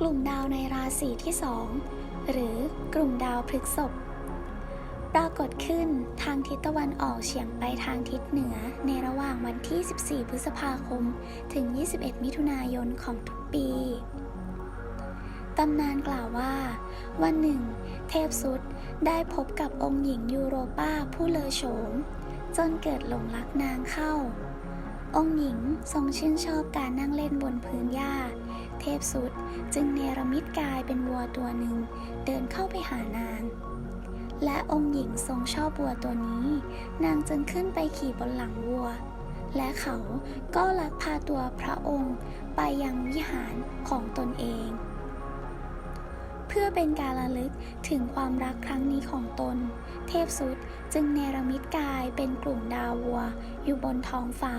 กลุ่มดาวในราศีที่สองหรือกลุ่มดาวพฤษภปรากฏขึ้นทางทิศตะวันออกเฉียงไปทางทิศเหนือในระหว่างวันที่ 14 พฤษภาคม ถึง 21 มิถุนายนของทุกปีตำนานกล่าวว่า วันหนึ่ง เทพสุดได้พบกับองค์หญิงยูโรป้าผู้เลอโฉม จนเกิดหลงรักนางเข้า องค์หญิงทรงชื่นชอบการนั่งเล่นบนพื้นหญ้า ทพสุดจึงเนรมิตกายเป็นวัวตัวหนึ่ง เดินเข้าไปหานาง และองค์หญิงทรงชอบวัวตัวนี้ นางจึงขึ้นไปขี่บนหลังวัว และเขาก็ลักพาตัวพระองค์ไปยังวิหารของตนเอง เพื่อเป็นการระลึกถึงความรักครั้งนี้ของตน เทพสุดจึงเนรมิตกายเป็นกลุ่มดาววัวอยู่บนท้องฟ้า